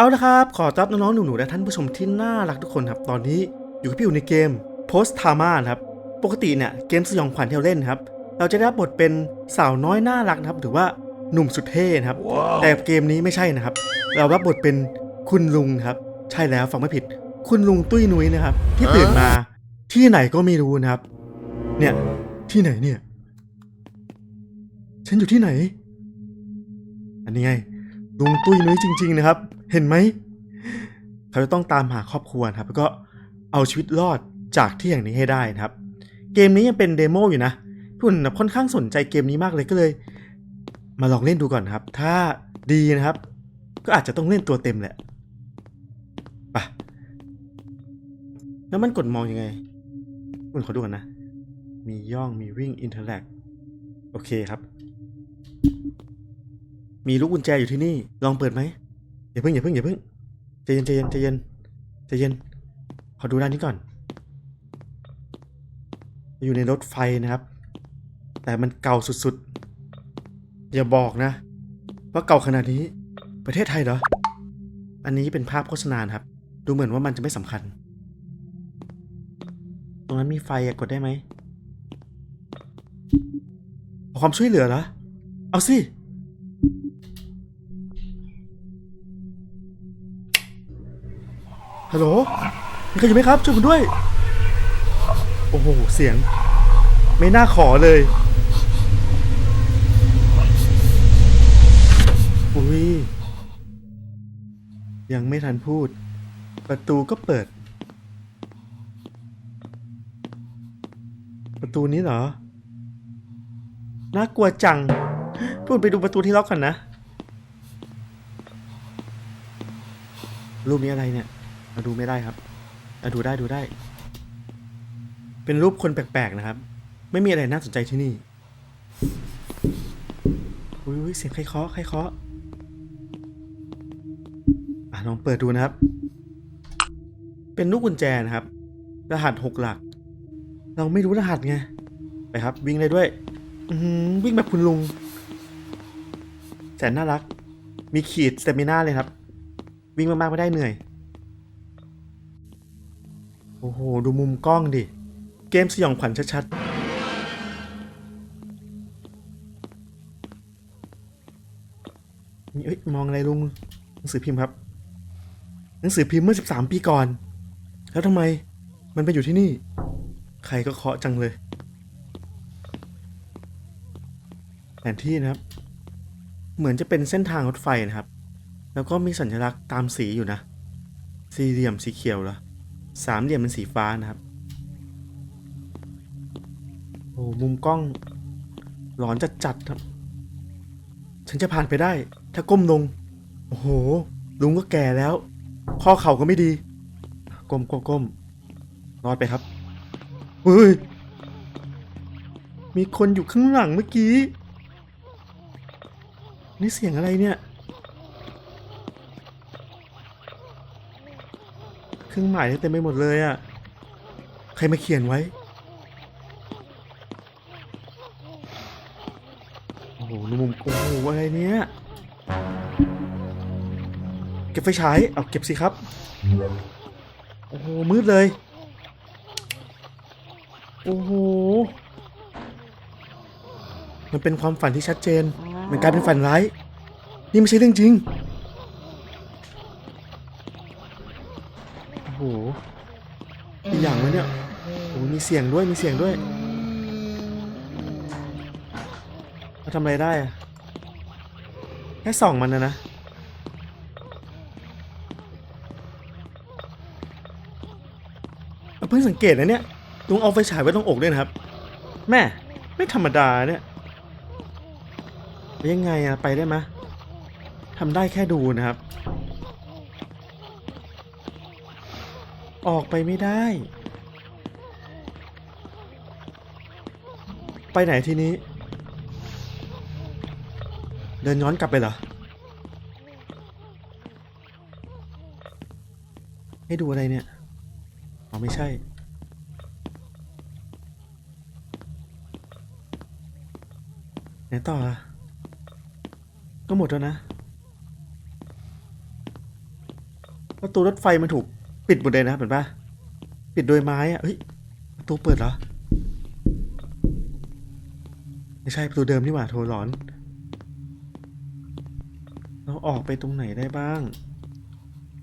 เอาละครับ ขอต้อนรับน้องๆหนูๆและท่านผู้ชมที่น่ารักทุกคนครับ ตอนนี้อยู่กับพี่อยู่ในเกม Post t a m a นะครับ ปกติเนี่ยเกมสยองขวัญที่เราเล่นครับ เราจะได้รับบทเป็นสาวน้อยน่ารักนะครับ หรือว่าหนุ่มสุดเท่นะครับ แต่เกมนี้ไม่ใช่นะครับ เรารับบทเป็นคุณลุงครับ ใช่แล้วฟังไม่ผิด คุณลุงตุ้ยนุ้ยนะครับ ที่ตื่นมาที่ไหนก็ไม่รู้นะครับ เนี่ยที่ไหนเนี่ย ฉันอยู่ที่ไหน อันนี้ไงลุงตุ้ยนุ้ยจริง ๆ นะครับ เห็นไหม เขาจะต้องตามหาครอบครัวครับ แล้วก็เอาชีวิตรอดจากที่อย่างนี้ให้ได้นะครับ เกมนี้ยังเป็นเดโมอยู่นะพี่อุ่นค่อนข้างสนใจเกมนี้มากเลยก็เลย มาลองเล่นดูก่อนครับ ถ้าดีนะครับ ก็อาจจะต้องเล่นตัวเต็มแหละไปแล้วมันกดมองยังไงอุ่นขอดูก่อนนะ มีย่องมีวิ่งอินเทอร์แลกโอเคครับ มีลูกกุญแจอยู่ที่นี่ ลองเปิดไหม อย่าเพิ่งอย่าเพิ่งอย่าเพิ่งใจเย็นใจเย็นใจเย็นใจเย็นขอดูด้านนี้ก่อน อยู่ในรถไฟนะครับ แต่มันเก่าสุดๆ อย่าบอกนะ ว่าเก่าขนาดนี้ ประเทศไทยเหรอ อันนี้เป็นภาพโฆษณานครับ ดูเหมือนว่ามันจะไม่สำคัญ ตรงนั้นมีไฟกดได้ไหมขอความช่วยเหลือเหรอ เอาสิ ฮัลโหลมีใครอยู่ไหมครับ ช่วยผมด้วย โอ้โห เสียง ไม่น่าขอเลยอุ้ยยังไม่ทันพูด ประตูก็เปิด ประตูนี้เหรอ น่ากลัวจังพูดไปดูประตูที่ล็อกก่อนนะ รูปนี้อะไรเนี่ย เราดูไม่ได้ครับเราดูได้ดูได้ เป็นรูปคนแปลกๆนะครับ ไม่มีอะไรน่าสนใจที่นี่อุ้ยเสียงใครเคาะใครเคาะอะลองเปิดดูนะครับ เป็นลูกกุญแจนะครับ รหัสหกหลัก เราไม่รู้รหัสไง ไปครับ วิ่งเลยด้วย อืวิ่งแบบคุณลุง แสนน่ารัก มีขีดสเตมิน่าเลยครับ วิ่งมากๆไม่ได้เหนื่อย โอ้โห ดูมุมกล้องดิ เกมสยองขวัญชัดๆนี่เอ้ยมองอะไรลุงหนังสือพิมพ์ครับ หนังสือพิมพ์เมื่อ 13 ปีก่อน แล้วทำไมมันไปอยู่ที่นี่ ใครก็เคาะจังเลย แผนที่นะครับ เหมือนจะเป็นเส้นทางรถไฟนะครับ แล้วก็มีสัญลักษณ์ตามสีอยู่นะ สี่เหลี่ยมสีเขียวเหรอ สามเหลี่ยมเป็นสีฟ้านะครับ โอ้มุมกล้องหลอนจัดจัดครับ ฉันจะผ่านไปได้ ถ้าก้มลง โอ้โห ลุงก็แก่แล้ว ข้อเข่าก็ไม่ดี ก้มก้มก้มรอดไปครับเฮ้ย มีคนอยู่ข้างหลังเมื่อกี้ นี่เสียงอะไรเนี่ย เครื่องหมายเต็มไปหมดเลยอะ่ะ ใครมาเขียนไว้ โอ้โหดูมุมโอ้โหอะไรเนี่ย เก็บไฟฉาย เอาเก็บสิครับ โอ้โห มืดเลย โอ้โห มันเป็นความฝันที่ชัดเจน มันกลายเป็นฝันร้าย นี่ไม่ใช่เรื่องจริง โอ้โหอีกอย่างวะเนี่ยโอ้โหมีเสียงด้วยมีเสียงด้วยเราทำอะไรได้อะแค่ส่องมันนะนะเพิ่งสังเกตนะเนี่ยลุงเอาไฟฉายไว้ตรงอกด้วยนะครับ แม่ไม่ธรรมดาเนี่ยแล้วยังไงอะไปได้ไหมยทำได้แค่ดูนะครับ ออกไปไม่ได้ ไปไหนทีนี้ เดินย้อนกลับไปเหรอ ให้ดูอะไรเนี่ย อ๋อไม่ใช่ ไหนต่ออะก็หมดแล้วนะประตูรถไฟมันถูก ปิดหมดเลยนะเห็นปะปิดโดยไม้อะเฮ้ยประตูเปิดเหรอ ไม่ใช่ประตูเดิมนี่หว่าโทรหลอน เราออกไปตรงไหนได้บ้าง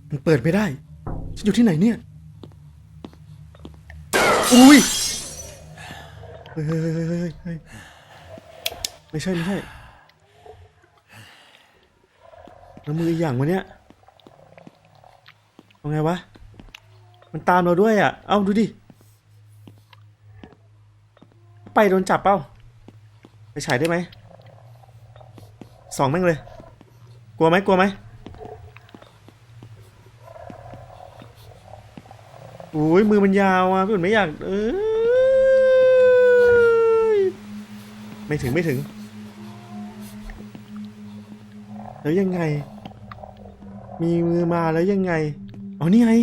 มันเปิดไม่ได้ ฉันอยู่ที่ไหนเนี่ย อุ้ยเฮ้ยเฮ้ยเฮ้ยเฮ้ยเฮ้ยไม่ใช่ไม่ใช่แล้วมืออีกอย่างวะเนี่ยเอาไงวะ มันตามเราด้วยอะ เอ้าดูดิ ไปโดนจับเป้า ไปฉายได้ไหม สองแม่งเลย กลัวไหมกลัวไหมโอ้ยมือมันยาวอะพี่อุ่นไม่อยากเอ้ยไม่ถึงไม่ถึง แล้วยังไง มีมือมาแล้วยังไง อ๋อนี่ไง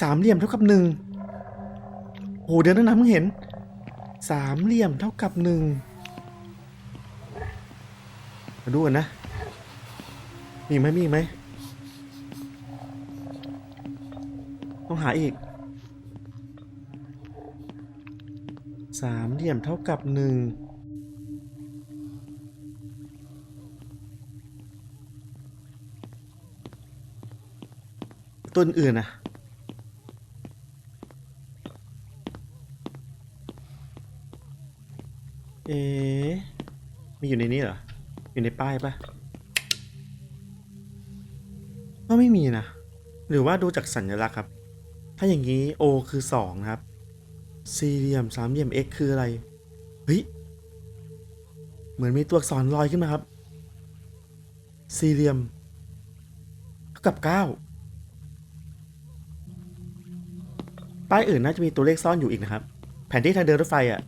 สามเหลี่ยมเท่ากับหนึ่งโอ้เดี๋ยวนะนะมึงเห็น สามเหลี่ยมเท่ากับหนึ่งมาดูกันนะ มีไหมมีไหมต้องหาอีก สามเหลี่ยมเท่ากับหนึ่งตัวอื่นๆนะ เอ๊มีอยู่ในนี้เหรอ อยู่ในป้ายปะก็ไม่มีนะ หรือว่าดูจากสัญลักษณ์ครับ ถ้าอย่างนี้ O คือ 2 ครับ สี่เหลี่ยมสามเหลี่ยม x คืออะไร เฮ้ย เหมือนมีตัวอักษรลอยขึ้นมาครับ สี่เหลี่ยมเท่ากับ 9 ป้ายอื่นน่าจะมีตัวเลขซ่อนอยู่อีกนะครับ แผนที่ทางเดินรถไฟอะ่ะ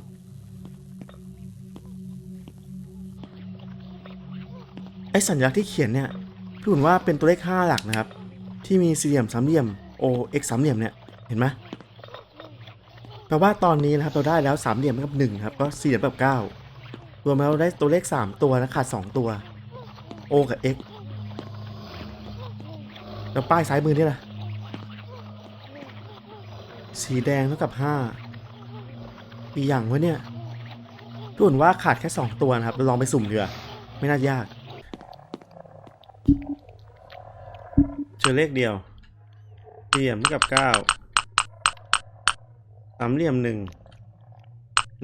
ไอสัญลักษณ์ที่เขียนเนี่ยพี่หุ่นว่าเป็นตัวเลข5หลักนะครับ ที่มีสี่เหลี่ยมสามเหลี่ยม O x สามเหลี่ยมเนี่ยเห็นไหมแปลว่าตอนนี้นะครับเราได้แล้วสามเหลี่ยมกับหนึ่งครับก็สี่เหลี่ยมกับเก้ารวมแล้วได้ตัวเลข 3 ตัวนะขาด2ตัว O กับ x แล้วป้ายซ้ายมือนี่ล่ะ สีแดงเท่ากับห้าอีอย่างวะเนี่ยพี่อุ่นว่าขาดแค่สองตัวนะครับ เราลองไปสุ่มเรือ ไม่น่ายาก เจอเลขเดียว เหลี่ยมกับเก้าสามเหลี่ยมหนึ่ง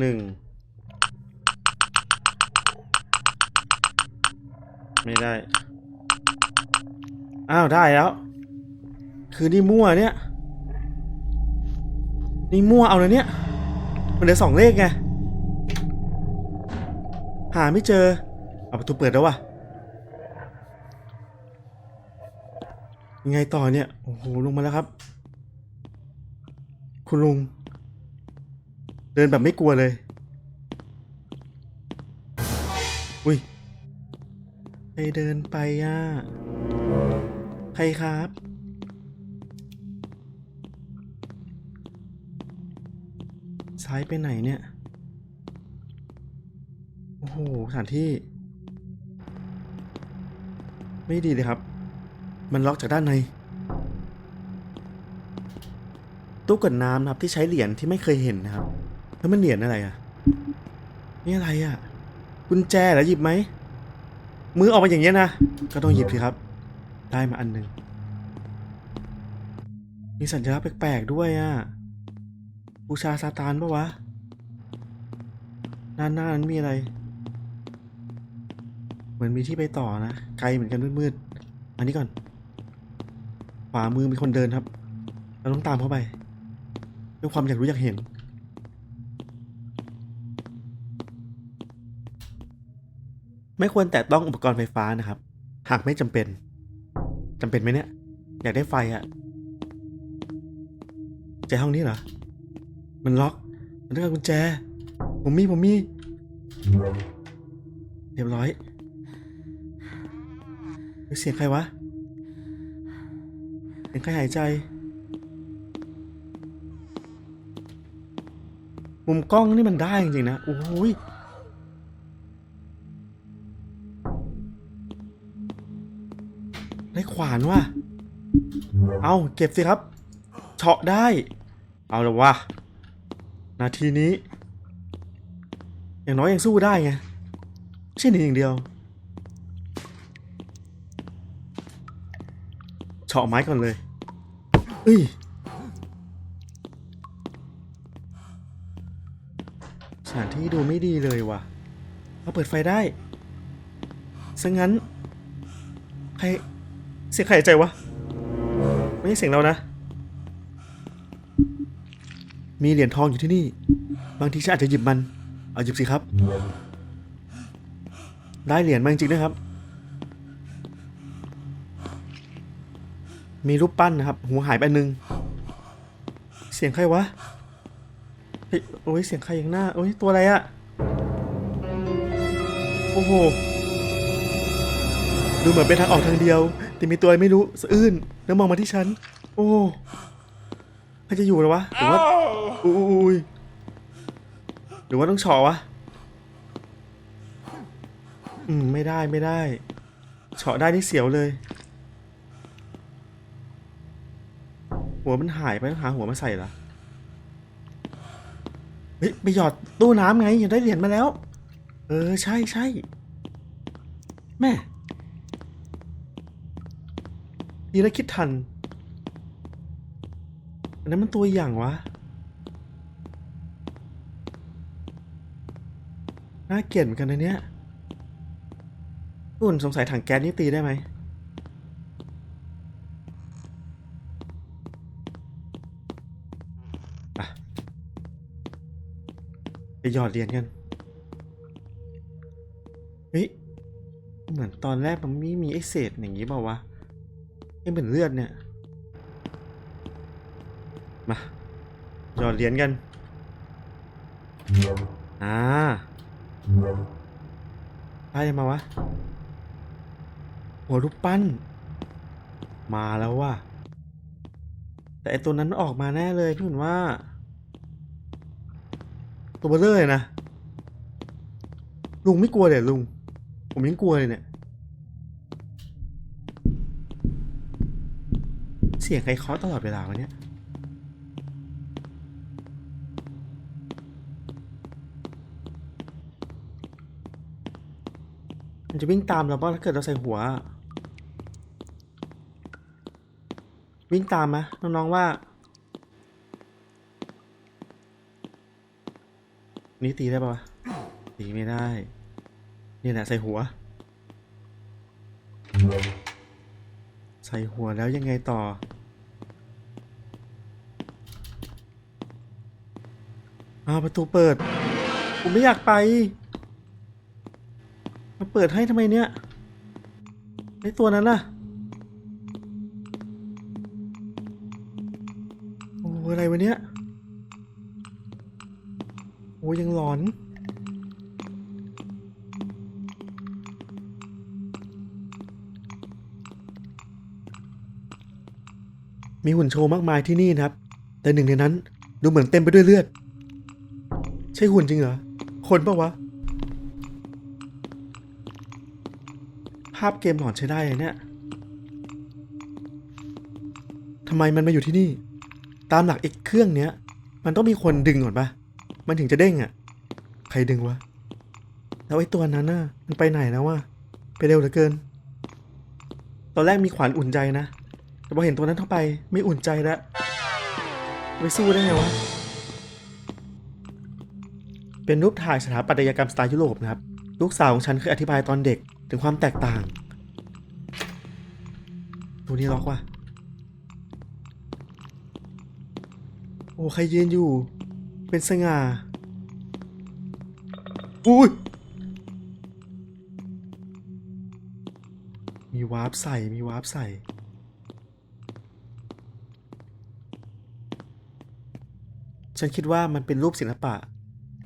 หนึ่งไม่ได้ อ้าวได้แล้ว คือนี่มั่วเนี่ย นี่มั่วเอาเลยเนี่ย มันเหลือสองเลขไง หาไม่เจอ เอาประตูเปิดแล้ววะ ยังไงต่อเนี่ย โอ้โห ลงมาแล้วครับ คุณลุง เดินแบบไม่กลัวเลย อุ้ยใครเดินไปอะ ใครครับ ซ้ายไปไหนเนี่ย โอ้โห สถานที่ ไม่ดีเลยครับ มันล็อกจากด้านใน ตู้กดน้ำนะครับที่ใช้เหรียญที่ไม่เคยเห็นนะครับ แล้วมันเหรียญอะไรอะ นี่อะไรอะ กุญแจเหรอหยิบไหม มือออกมาอย่างเงี้ยนะ ก็ต้องหยิบสิครับ ได้มาอันหนึ่ง มีสัญลักษณ์แปลกๆด้วยอะ บูชาซาตานปะวะด้านหน้านั้นมีอะไร เหมือนมีที่ไปต่อนะ ไกลเหมือนกันมืดๆ อันนี้ก่อน วามือมีคนเดินครับ เราต้องตามเข้าไปด้วยความอยากรู้อยากเห็น ไม่ควรแตะต้องอุปกรณ์ไฟฟ้านะครับ หากไม่จำเป็นจำเป็นไหมเนี่ย อยากได้ไฟอะใจห้องนี้เหรอ มันล็อก มันต้องการกุญแจ ผมมี ผมมี เรียบร้อย เสียงใครวะ สียงใครหายใจ มุมกล้องนี่มันได้จริงๆนะโอ้ยได้ขวานว่ะ เอาเก็บสิครับ เฉาะได้ เอาละวะ นาทีนี้ อย่างน้อยยังสู้ได้ไงไม่ใช่หนีอย่างเดียว เฉาะไม้ก่อนเลย เอ้ยสถานที่ดูไม่ดีเลยว่ะเราเปิดไฟได้ซะงั้น ใคร เสียงใครหายใจวะ ไม่ใช่เสียงเรานะ มีเหรียญทองอยู่ที่นี่ บางทีฉันอาจจะหยิบมัน เอาหยิบสิครับ ได้เหรียญมาจริงๆนะครับ มีรูปปั้นนะครับหัวหายไปหนึ่ง เสียงใครวะเฮ้ยโอ้ยเสียงใครอย่างหน้าโอ้ยตัวอะไรอะโอ้โห ดูเหมือนเป็นทางออกทางเดียว แต่มีตัวอะไรไม่รู้สะอื้นแล้วมองมาที่ฉัน โอ้ใครจะอยู่เหรอวะหรือว่าอุ้ยหรือว่าต้องเฉาะวะ อืม ไม่ได้ไม่ได้เฉาะได้นี่เสียวเลย หัวมันหายไปต้องหาหัวมาใส่ละเฮ้ยไปหยอดตู้น้ำไงยังได้เหรียญมาแล้ว เออใช่ใช่แม่ดีแล้วคิดทันอันนั้นมันตัวอย่างวะน่าเกลียดเหมือนกันนะเนี่ยอุ่นสงสัยถังแก๊สนี่ตีได้ไหม อะไป หยอดเหรียญกัน เฮ้ย เหมือนตอนแรกมันไม่มีไอ้เศษอย่างนี้เปล่าวะไอ้เหมือนเลือดเนี่ย มาหยอดเหรียญกัน อ่าได้มาวะ หัวรูปปั้น มาแล้วว่ะแต่ไอตัวนั้นมันออกมาแน่เลยพี่หุ่นว่า ตัวเบลเลอร์เลยนะ ลุงไม่กลัวเลยลุง ผมยังกลัวเลยเนี่ย เสียงใครเคาะตลอดเวลาวะเนี่ยมันจะวิ่งตามเราป่ะถ้าเกิดเราใส่หัว วิ่งตามไหมน้องๆว่า นี่ตีได้ปะวะตีไม่ได้ นี่แหละใส่หัว ใส่หัวแล้วยังไงต่อ อ้าวประตูเปิด ผมไม่อยากไป มาเปิดให้ทำไมเนี่ย ไอตัวนั้นล่ะโอ้อะไรวะเนี่ย อ้ยังหลอน มีหุ่นโชว์มากมายที่นี่นะครับ แต่หนึ่งในนั้นดูเหมือนเต็มไปด้วยเลือด ใช่หุ่นจริงเหรอ คนปะวะ ภาพเกมหลอนใช้ได้เลยเนี่ยทำไมมันมาอยู่ที่นี่ ตามหลักไอ้เครื่องเนี้ย มันต้องมีคนดึงก่อนปะ มันถึงจะเด้งอะ่ะ ใครดึงวะ แล้วไอ้ตัวนั้นน่ะ มันไปไหนแล้ววะ ไปเร็วเหลือเกิน ตอนแรกมีขวัญอุ่นใจนะ แต่พอเห็นตัวนั้นเข้าไปไม่อุ่นใจแล้วไปสู้ได้ไงวะ เป็นรูปถ่ายสถาปัตยกรรมสไตล์ยุโรปนะครับ ลูกสาวของฉันเคยอธิบายตอนเด็กถึงความแตกต่าง ตัวนี้ล็อกว่ะ โอ้ ใครยืนอยู่ เป็นสง่า อุ้ย มีวาร์ปใส่ มีวาร์ปใส่ ฉันคิดว่ามันเป็นรูปศิลปะ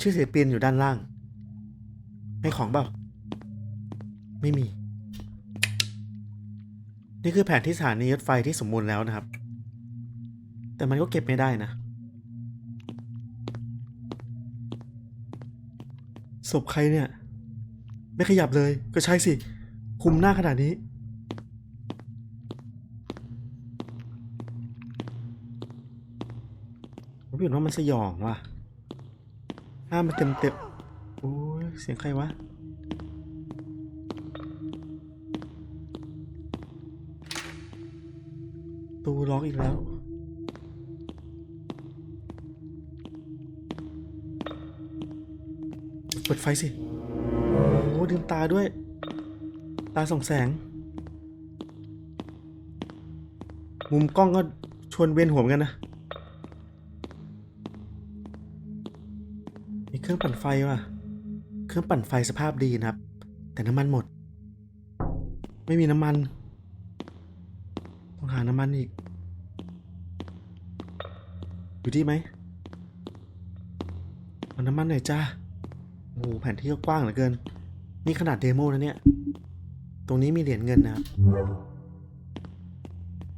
ชื่อศิลปินอยู่ด้านล่างให้ของเปล่า ไม่มี นี่คือแผนที่สถานีรถไฟที่สมบูรณ์แล้วนะครับ แต่มันก็เก็บไม่ได้นะ ศพใครเนี่ย ไม่ขยับเลย ก็ใช่สิ คุมหน้าขนาดนี้ ผมเห็นว่ามันสยองว่ะห้ามันเต็มเต็มโอ้ยเสียงใครวะตูล็อกอีกแล้ว ปิดไฟสิ โอ้ดื่มตาด้วย ตาส่องแสง มุมกล้องก็ชวนเวียนหัวเหมือนกันนะ มีเครื่องปั่นไฟว่ะ เครื่องปั่นไฟสภาพดีนะครับ แต่น้ำมันหมด ไม่มีน้ำมัน ต้องหาน้ำมันอีก อยู่ที่ไหมเอาน้ำมันหน่อยจ้า โอ้โหแผนที่ก็กว้างเหลือเกิน นี่ขนาดเดโมนะเนี่ย ตรงนี้มีเหรียญเงินนะครับ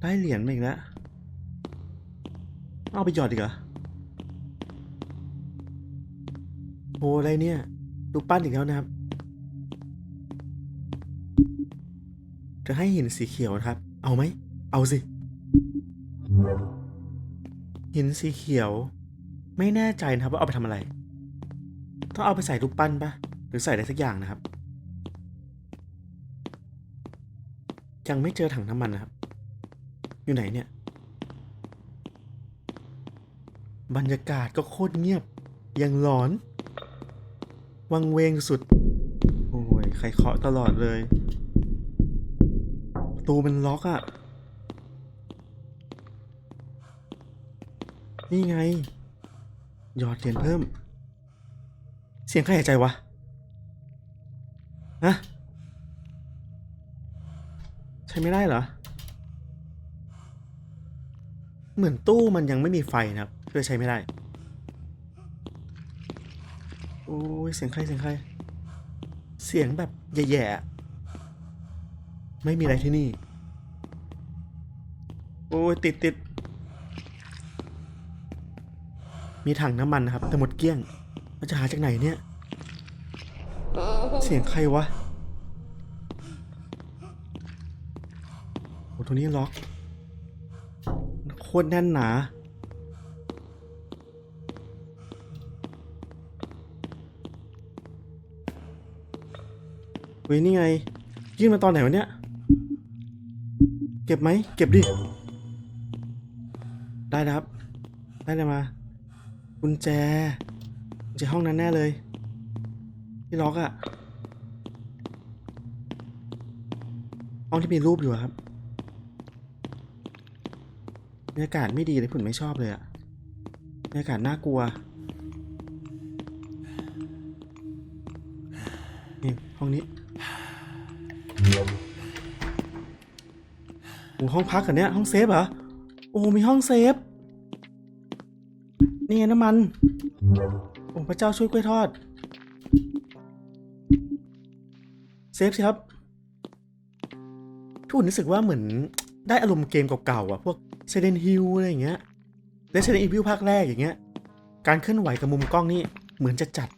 ได้เหรียญมาอีกแล้ว เอาไปหยอดอีกเหรอโอ้อะไรเนี่ยดูปั้นอีกแล้วนะครับ จะให้หินสีเขียวนะครับ เอาไหม เอาสิ หินสีเขียว ไม่แน่ใจนะครับว่าเอาไปทำอะไร ต้องเอาไปใส่รูปปั้นปะหรือใส่อะไรสักอย่างนะครับ ยังไม่เจอถังน้ำมันนะครับ อยู่ไหนเนี่ย บรรยากาศก็โคตรเงียบ ยังหลอน วังเวงสุด โอ้ย ใครเคาะตลอดเลย ประตูมันล็อกอะ่ะ นี่ไง หยอดเหรียญเพิ่ม เสียงใครหายใจวะฮะใช้ไม่ได้เหรอ เหมือนตู้มันยังไม่มีไฟนะครับเพื่อใช้ไม่ได้ โอ้ยเสียงใครเสียงใคร เสียงแบบแย่ๆ ไม่มีอะไรที่นี่ โอ้ยติดติดมีถังน้ำมันนะครับ แต่หมดเกลี้ยง มันจะหาจากไหนเนี่ย เสียงใครวะโอ้ตรงนี้ล็อก โคตรแน่นหนา เฮ้ยนี่ไง ยื่นมาตอนไหนวะเนี่ย เก็บไหม เก็บดิ ได้แล้วครับ ได้เลยมากุญแจ จห้องนั้นแน่เลย ที่ล็อกอะห้องที่มีรูปอยู่ครับบรรยากาศไม่ดีเลยผมไม่ชอบเลยอะบรรยากาศน่ากลัวนี่ห้องนี้โอ้ห้องพักกันเนี้ยห้องเซฟเหรอโอ้มีห้องเซฟ นี่ไงน้ำมัน โอ้พระเจ้าช่วยกล้วยทอด เซฟสิครับพี่อุ่นรู้สึกว่าเหมือนได้อารมณ์เกมเก่าๆอะ พวก s ซเ e นฮิลอะไรอย่างเงี้ยและ s ซเ e นอีวิวภาคแรกอย่างเงี้ย การเคลื่อนไหวกับมุมกล้องนี่เหมือนจะจัด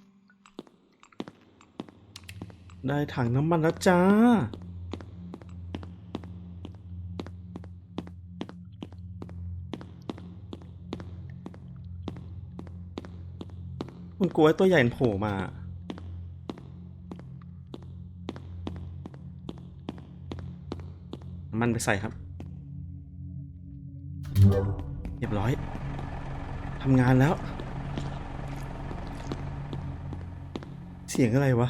ได้ถังน้ำมันแล้วจ้า คุณกลัวตัวใหญ่โผล่มาน้ำมันไปใส่ครับ เรียบร้อย ทำงานแล้ว เสียงอะไรวะ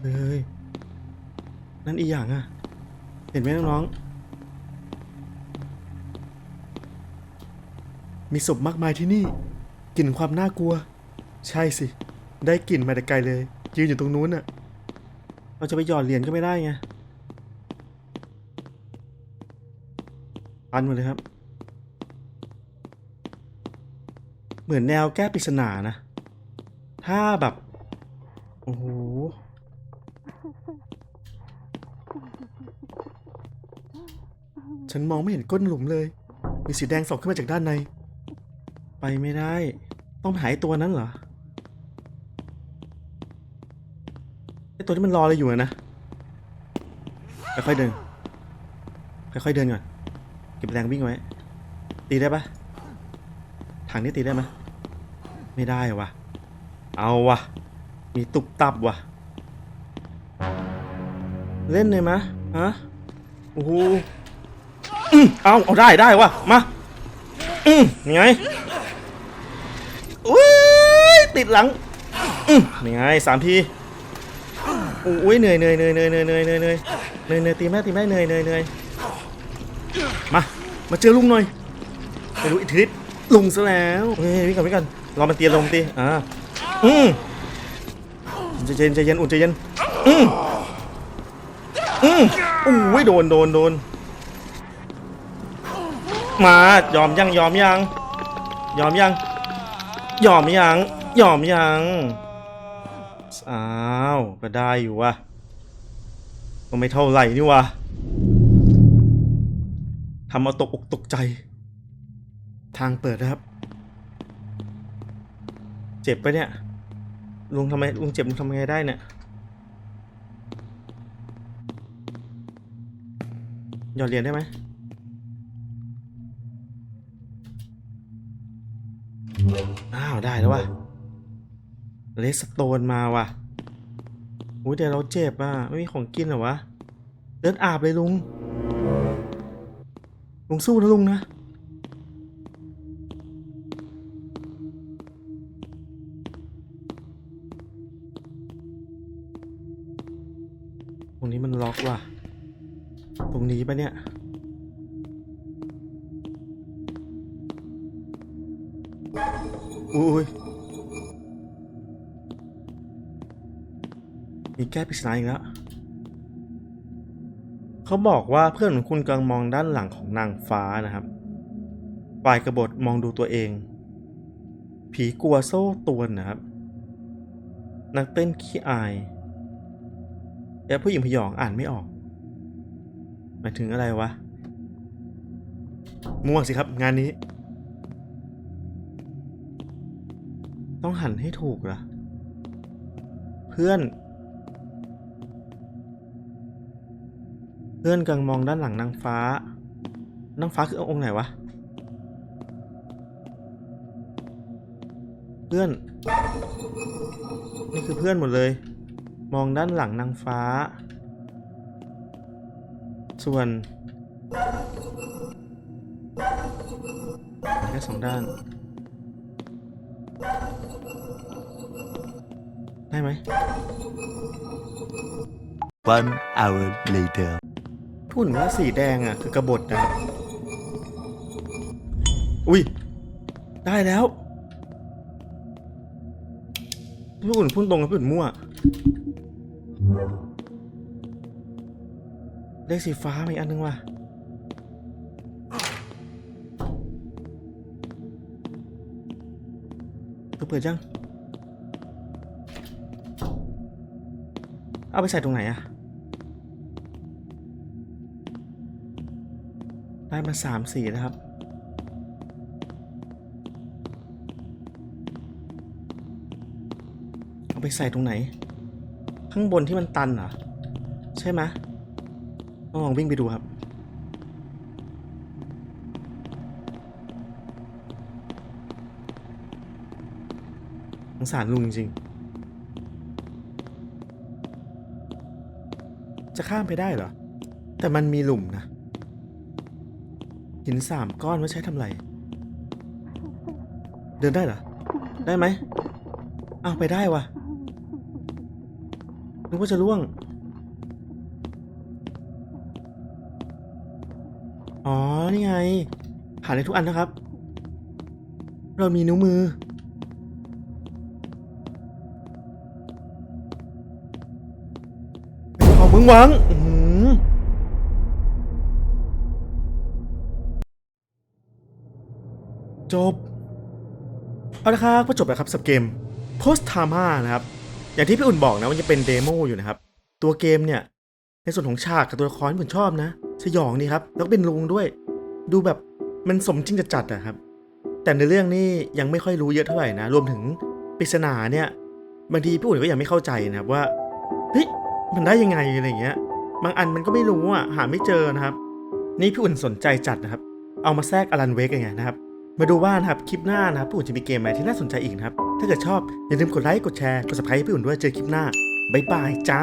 เฮ้ย นั่นอีอย่างอะเห็นไหมน้องๆ มีศพมากมายที่นี่ กลิ่นความน่ากลัว ใช่สิ ได้กลิ่นมาแต่ไกลเลย ยืนอยู่ตรงนู้นน่ะ เราจะไปหยอดเหรียญก็ไม่ได้ไงปันหมดเลยครับ เหมือนแนวแก้ปริศนานะ ถ้าแบบ โอ้โห ฉันมองไม่เห็นก้นหลุมเลย มีสีแดงส่องขึ้นมาจากด้านใน ไปไม่ได้ ต้องหาไอ้ตัวนั้นเหรอไอตัวที่มันรออะไรอยู่นะค่อยๆเดินค่อยๆเดินก่อนเก็บแรงวิ่งไว้ ตีได้ปะถังนี้ตีได้ไหมไม่ได้วะเอาวะมีตุบตับวะเล่นเลยมะฮะโอ้โหอืมเอาเอาได้ได้วะมาอืมไง ติดหลังอืมยังไงสามทีอุ้ยเหนื่อยเหนื่อยเหนื่อยเหนื่อยเหนื่อยเหนื่อยเหนื่อยเหนื่อยเหนื่อยเหนื่อยตีแม่ตีแม่เหนื่อยเหนื่อยเหนื่อยมามาเจอลุงหน่อยไปรู้อิทธิฤทธิ์ลุงซะแล้วเฮ้ยวิ่งก่อนวิ่งก่อนรอมันตีลงตีอ่าอืมใจเย็นใจเย็นอุ่นใจเย็นอืมอืมอุ้ยโดนโดนโดนมายอมยังยอมยังยอมยังยอมยัง ยอมยัง อ้าว ก็ได้อยู่วะก็ไม่เท่าไหร่นี่วะทำเอาตกอกตกใจ ทางเปิดนะครับ เจ็บปะเนี่ย ลุงทำไมลุงเจ็บลุงทำไงได้เนี่ยหยอดเหรียญได้ไหมอ้าว ได้แล้วว่ะ เลสโตนมาว่ะอุ้ยเดี๋ยวเราเจ็บอะ ไม่มีของกินเหรอวะเลือดอาบเลยลุง ลุงสู้นะลุงนะตรงนี้มันล็อกว่ะ ตรงนี้ปะเนี่ยอุ้ย มีแก้ปริศนาอีกแล้ว เขาบอกว่าเพื่อนของคุณกำลังมองด้านหลังของนางฟ้านะครับ ฝ่ายกบฏมองดูตัวเอง ผีกลัวโซ่ตรวนนะครับ นักเต้นขี้อาย และผู้หญิงพยองอ่านไม่ออก หมายถึงอะไรวะ ม่วงสิครับ งานนี้ ต้องหันให้ถูกเหรอ เพื่อน พื่อนกำลังมองด้านหลังนางฟ้านางฟ้าคือองค์ไหนวะ เพื่อน นี่คือเพื่อนหมดเลย มองด้านหลังนางฟ้า ส่วนแค่สองด้าน ได้ไหม One hour later. พูดถึงว่าสีแดงอะ คือกระบฏนะครับ อุ้ย ได้แล้วพูดถึงพูดตรงกับพูดถึงมั่ว เลขสีฟ้ามีอันนึงว่ะ ตัวเปิดยัง เอาไปใส่ตรงไหนอะ ได้มาสามสีนะครับ เอาไปใส่ตรงไหน ข้างบนที่มันตันเหรอ ใช่ไหมต้องลองวิ่งไปดูครับสงสารลุงจริงๆ จะข้ามไปได้เหรอ แต่มันมีหลุมนะ หินสามก้อนไว้ใช้ทำไร เดินได้เหรอ ได้ไหมอ้าวไปได้วะนึกว่าจะล่วง อ๋อ นี่ไง ผ่านได้ทุกอันนะครับ เรามีนิ้วมือ เอามึงหวัง เอาละครับก็จบแล้วครับสับเกม Post t a m a นะครับ อย่างที่พี่อุ่นบอกนะว่าจะเป็นเดโมอยู่นะครับ ตัวเกมเนี่ย ในส่วนของฉากกับตัวละครที่ผมชอบนะ สยองนี่ครับ แล้วก็เป็นลุงด้วย ดูแบบมันสมจริงจัดๆอะครับ แต่ในเรื่องนี้ยังไม่ค่อยรู้เยอะเท่าไหร่นะ รวมถึงปริศนาเนี่ยบางทีพี่อุ่นก็ยังไม่เข้าใจนะครับว่าเฮ้ยมันได้ยังไงอะไรอย่างเงี้ย บางอันมันก็ไม่รู้อะหาไม่เจอนะครับ นี่พี่อุ่นสนใจจัดนะครับ เอามาแทรกอลันเวกยังไงนะครับ มาดูว่านะครับคลิปหน้านะครับพี่อุ่นจะมีเกมอะไรที่น่าสนใจอีกนะครับ ถ้าเกิดชอบอย่าลืมกดไลค์กดแชร์กด subscribe ให้พี่อุ่นด้วยเจอคลิปหน้าบ๊ายบายจ้า